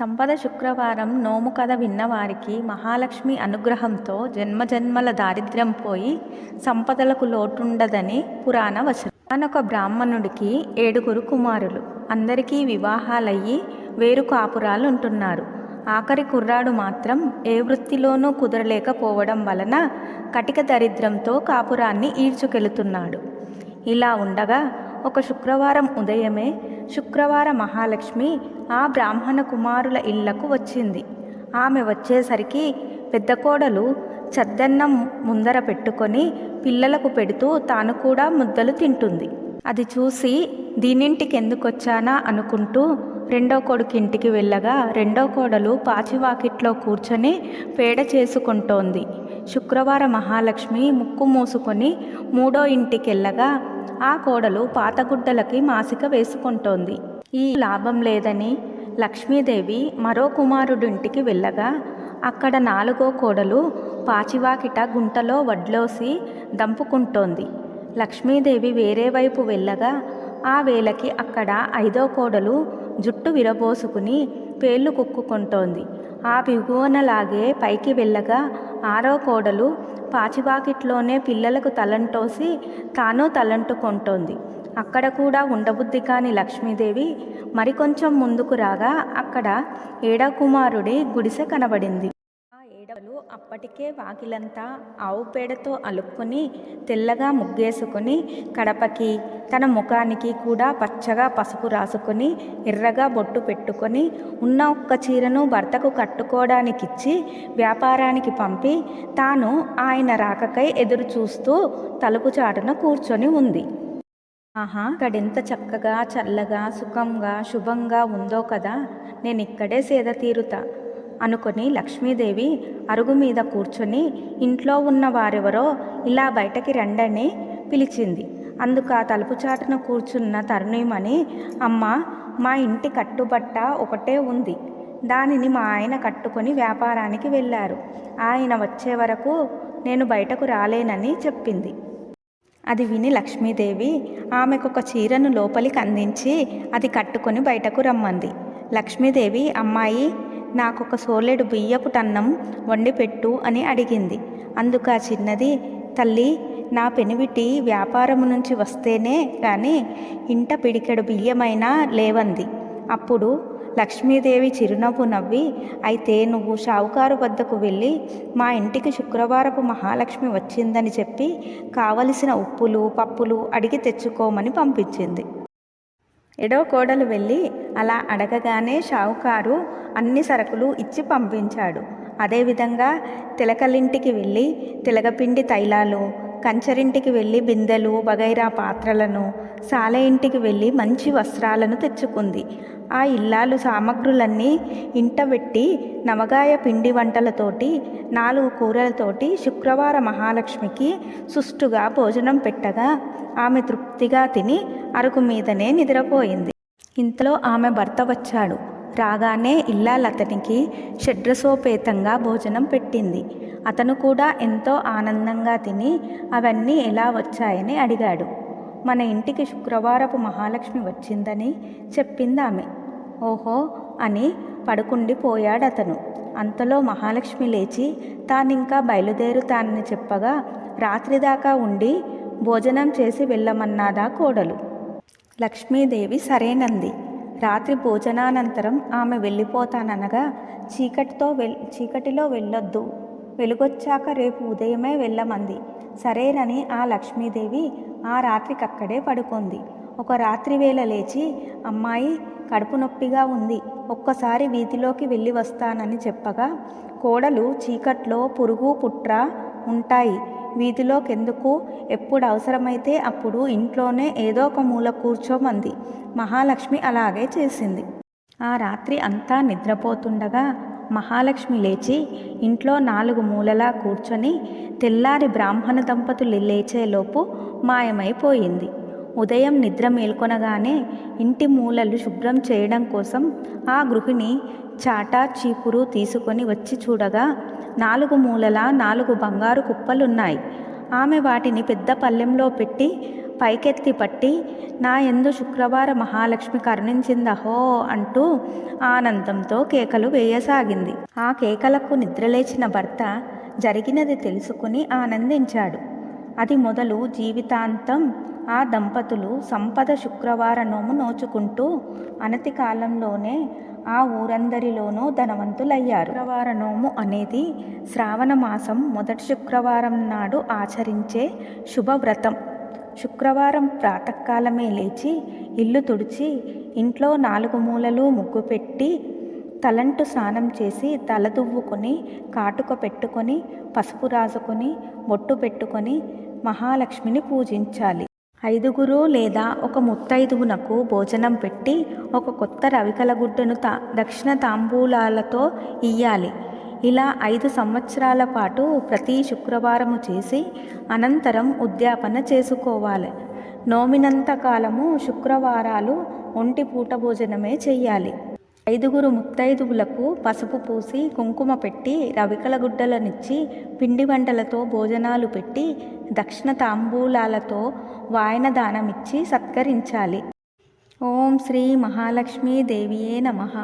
సంపద శుక్రవారం నోము కథ విన్నవారికి మహాలక్ష్మి అనుగ్రహంతో జన్మజన్మల దారిద్ర్యం పోయి సంపదలకు లోటుండదని పురాణ వచనం. అనొక బ్రాహ్మణుడికి ఏడుగురు కుమారులు. అందరికీ వివాహాలయ్యి వేరు కాపురాలు ఉంటున్నారు ఆఖరి కుర్రాడు మాత్రం ఏ వృత్తిలోనూ కుదరలేకపోవడం వలన కటిక దరిద్రంతో కాపురాన్ని ఈడ్చుకెళుతున్నాడు. ఇలా ఉండగా ఒక శుక్రవారం ఉదయమే శుక్రవార మహాలక్ష్మి ఆ బ్రాహ్మణ కుమారుల ఇళ్ళకు వచ్చింది. ఆమె వచ్చేసరికి పెద్ద కోడలు చద్దన్నం ముందర పెట్టుకొని పిల్లలకు పెడుతూ తాను కూడా ముద్దలు తింటుంది. అది చూసి దీనింటికి ఎందుకొచ్చానా అనుకుంటూ రెండో కొడుకింటికి వెళ్ళగా రెండో కోడలు పాచివాకిట్లో కూర్చొని పేడ చేసుకుంటోంది. శుక్రవార మహాలక్ష్మి ముక్కు మూసుకొని మూడో ఇంటికెళ్ళగా ఆ కోడలు పాతగుడ్డలకి మాసిక వేసుకుంటోంది. ఈ లాభం లేదని లక్ష్మీదేవి మరో కుమారుడింటికి వెళ్ళగా అక్కడ నాలుగో కోడలు పాచివాకిట గుంటలో వడ్లోసి దంపుకుంటోంది. లక్ష్మీదేవి వేరే వైపు వెళ్ళగా ఆ వేళకి అక్కడ ఐదో కోడలు జుట్టు విరబోసుకుని పేర్లు కుక్కుకుంటోంది. ఆ పిగువనలాగే పైకి వెళ్ళగా ఆరో కోడలు పాచిబాకిట్లోనే పిల్లలకు తలంటోసి తాను తలంటుకుంటోంది. అక్కడ కూడా ఉండబుద్ధి కాని లక్ష్మీదేవి మరికొంచెం ముందుకు రాగా అక్కడ ఏడవ కుమారుడి గుడిసె కనబడింది. ఆ అప్పటికే వాకిలంతా ఆవు పేడతో అలుక్కుని తెల్లగా ముగ్గేసుకుని కడపకి తన ముఖానికి కూడా పచ్చగా పసుపు రాసుకుని ఎర్రగా బొట్టు పెట్టుకొని ఉన్న ఒక్క చీరను భర్తకు కట్టుకోవడానికిచ్చి వ్యాపారానికి పంపి తాను ఆయన రాకకై ఎదురు చూస్తూ తలుపు చాటున కూర్చొని ఉంది. ఆహా ఇక్కడెంత చక్కగా చల్లగా సుఖంగా శుభంగా ఉందో కదా నేను ఇక్కడే సేద తీరుతా. అనుకొని లక్ష్మీదేవి అరుగు మీద కూర్చొని ఇంట్లో ఉన్న వారెవరో ఇలా బయటకి రండని పిలిచింది. అందుకు ఆ తలుపు చాటున కూర్చున్న తరుణీమణి అమ్మ మా ఇంటి కట్టుబట్ట ఒకటే ఉంది. దానిని మా ఆయన కట్టుకొని వ్యాపారానికి వెళ్ళారు. ఆయన వచ్చే వరకు నేను బయటకు రాలేనని చెప్పింది. అది విని లక్ష్మీదేవి ఆమెకొక చీరను లోపలికి అందించి అది కట్టుకొని బయటకు రమ్మంది. లక్ష్మీదేవి అమ్మాయి నాకొక సోలెడు బియ్యపు టన్నం వండి పెట్టు అని అడిగింది. అందుకు ఆ చిన్నది తల్లి నా పెనివిటి వ్యాపారము నుంచి వస్తేనే కానీ ఇంట పిడికెడు బియ్యమైనా లేవంది. అప్పుడు లక్ష్మీదేవి చిరునవ్వు నవ్వి అయితే నువ్వు షావుకారు వద్దకు వెళ్ళి మా ఇంటికి శుక్రవారపు మహాలక్ష్మి వచ్చిందని చెప్పి కావలసిన ఉప్పులు పప్పులు అడిగి తెచ్చుకోమని పంపించింది. ఎడో కోడలు వెళ్ళి అలా అడగగానే షావుకారు అన్ని సరుకులు ఇచ్చి పంపించాడు. అదేవిధంగా తిలకలింటికి వెళ్ళి తిలగపిండి తైలాలు కంచరింటికి వెళ్ళి బిందెలు వగైరా పాత్రలను సాల ఇంటికి వెళ్ళి మంచి వస్త్రాలను తెచ్చుకుంది. ఆ ఇల్లాలు సామగ్రులన్నీ ఇంటబెట్టి నవగాయ పిండి వంటలతోటి నాలుగు కూరలతోటి శుక్రవార మహాలక్ష్మికి సుష్టుగా భోజనం పెట్టగా ఆమె తృప్తిగా తిని అరకు మీదనే నిద్రపోయింది. ఇంతలో ఆమె భర్త వచ్చాడు. రాగానే ఇల్లాలతనికి షడ్రసోపేతంగా భోజనం పెట్టింది. అతను కూడా ఎంతో ఆనందంగా తిని అవన్నీ ఎలా వచ్చాయని అడిగాడు. మన ఇంటికి శుక్రవారపు మహాలక్ష్మి వచ్చిందని చెప్పింది ఆమె. ఓహో అని పడుకుండిపోయాడు అతను అంతలో మహాలక్ష్మి లేచి తానింకా బయలుదేరుతానని చెప్పగా రాత్రి దాకా ఉండి భోజనం చేసి వెళ్ళమన్నాదా కోడలు. లక్ష్మీదేవి సరేనంది. రాత్రి భోజనానంతరం ఆమె వెళ్ళిపోతాననగా చీకటితో వెల్ చీకటిలో వెళ్ళొద్దు. వెలుగొచ్చాక రేపు ఉదయమే వెళ్ళమంది. సరేనని ఆ లక్ష్మీదేవి ఆ రాత్రికి అక్కడే పడుకుంది. ఒక రాత్రి వేళ లేచి అమ్మాయి కడుపు నొప్పిగా ఉంది. ఒక్కసారి వీధిలోకి వెళ్ళి వస్తానని చెప్పగా కోడలు చీకట్లో పురుగు పుట్ర ఉంటాయి. వీధిలోకెందుకు? ఎప్పుడు అవసరమైతే అప్పుడు ఇంట్లోనే ఏదో ఒక మూల కూర్చోమంది. మహాలక్ష్మి అలాగే చేసింది. ఆ రాత్రి అంతా నిద్రపోతుండగా మహాలక్ష్మి లేచి ఇంట్లో నాలుగు మూలలా కూర్చొని తెల్లారి బ్రాహ్మణ దంపతులు లేచేలోపు మాయమైపోయింది. ఉదయం నిద్ర మేల్కొనగానే ఇంటి మూలలు శుభ్రం చేయడం కోసం ఆ గృహిణి చాటా చీపురు తీసుకొని వచ్చి చూడగా నాలుగు మూలల నాలుగు బంగారు కుప్పలున్నాయి. ఆమె వాటిని పెద్ద పల్లెంలో పెట్టి పైకెత్తి పట్టి నా ఎందు శుక్రవార మహాలక్ష్మి కరుణించిందహో అంటూ ఆనందంతో కేకలు వేయసాగింది. ఆ కేకలకు నిద్రలేచిన భర్త జరిగినది తెలుసుకుని ఆనందించాడు. అది మొదలు జీవితాంతం ఆ దంపతులు సంపద శుక్రవార నోము నోచుకుంటూ అనతి కాలంలోనే ఆ ఊరందరిలోనూ ధనవంతులయ్యారు. శుక్రవార నోము అనేది శ్రావణ మాసం మొదటి శుక్రవారం నాడు ఆచరించే శుభవ్రతం. శుక్రవారం ప్రాతకాలమే లేచి ఇల్లు తుడిచి ఇంట్లో నాలుగు మూలలు ముగ్గు పెట్టి తలంటు స్నానం చేసి తల దువ్వుకొని కాటుక పెట్టుకొని పసుపు రాసుకొని బొట్టు పెట్టుకొని మహాలక్ష్మిని పూజించాలి. ఐదుగురు లేదా ఒక ముత్తైదువునకు భోజనం పెట్టి ఒక కొత్త రవికల గుడ్డను తా దక్షిణ తాంబూలాలతో ఇయ్యాలి. ఇలా ఐదు సంవత్సరాల పాటు ప్రతి శుక్రవారము చేసి అనంతరం ఉద్యాపన చేసుకోవాలి. నోమినంత కాలము శుక్రవారాలు ఒంటి పూట భోజనమే చెయ్యాలి. ఐదుగురు ముత్తైదువులకు పసుపు పూసి కుంకుమ పెట్టి రవికల గుడ్డలనిచ్చి పిండి వంటలతో భోజనాలు పెట్టి దక్షిణ తాంబూలాలతో వాయన దానమిచ్చి సత్కరించాలి. ఓం శ్రీ మహాలక్ష్మీ దేవియే నమః.